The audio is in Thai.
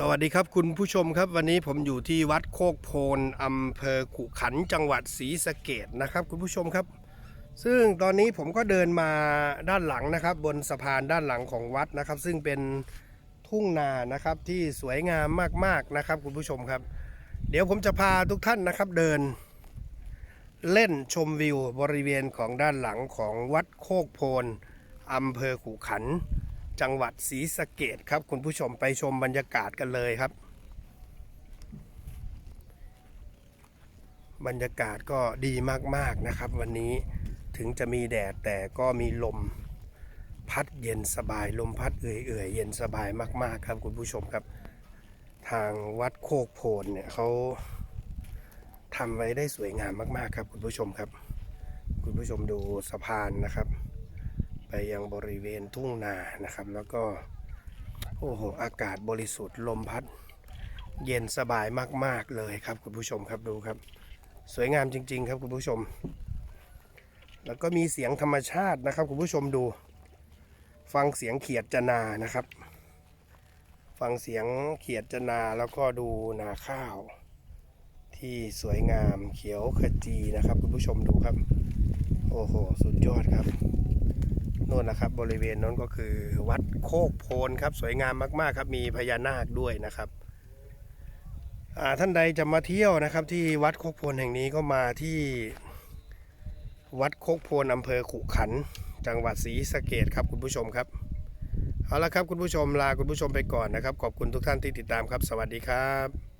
สวัสดีครับคุณผู้ชมครับวันนี้ผมอยู่ที่วัดโคกโพนอำเภอขุขันจังหวัดศรีสะเกดนะครับ คุณผู้ชมครับ ซึ่งตอนนี้ผมก็เดินมาด้านหลังนะครับ บนสะพานด้านหลังของวัดนะครับ ซึ่งเป็นทุ่งนานะครับที่สวยงามมากๆนะครับ คุณผู้ชมครับ เดี๋ยวผมจะพาทุกท่านนะครับเดิน เล่นชมวิวบริเวณของด้านหลังของวัดโคกโพนอำเภอขุขัน จังหวัดศรีสะเกดครับ คุณผู้ชมไปชมบรรยากาศกันเลยครับ บรรยากาศก็ดีมากๆนะครับ วันนี้ถึงจะมีแดดแต่ก็มีลมพัดเย็นสบายลมพัดเอื่อยๆเย็นสบายมาก ๆ ครับคุณผู้ชมครับ ทางวัดโคกโพนเนี่ยเขาทำไว้ได้สวยงามมาก ๆ ครับ คุณผู้ชมครับ คุณผู้ชมดูสะพานนะครับ ไปยังบริเวณทุ่งนานะครับ แล้วก็โอ้โหอากาศบริสุทธิ์ลมพัด เย็นสบายมาก ๆ เลยครับคุณผู้ชมครับดูครับ สวยงามจริง ๆ ครับคุณผู้ชม แล้วก็มีเสียงธรรมชาตินะครับคุณผู้ชมดู ฟังเสียงเขียดจนานะครับ ฟังเสียงเขียดจนาแล้วก็ดูนาข้าวที่สวยงามเขียวขจีนะครับ คุณผู้ชมดูครับ โอ้โห สุดยอดครับ น่นนะครับบริเวณนั้นก็คือวัดโคกโพนครับสวยงามมาก ๆ ครับมีพญานาคด้วยนะครับท่านใดจะมาเที่ยวนะครับ ที่วัดโคกโพนแห่งนี้ก็มาที่วัดโคกโพนอำเภอขุขัน จังหวัดศรีสะเกดครับคุณผู้ชมครับเอาละครับคุณผู้ชมลาคุณผู้ชมไปก่อนนะครับ ขอบคุณทุกท่านที่ติดตามครับ สวัสดีครับ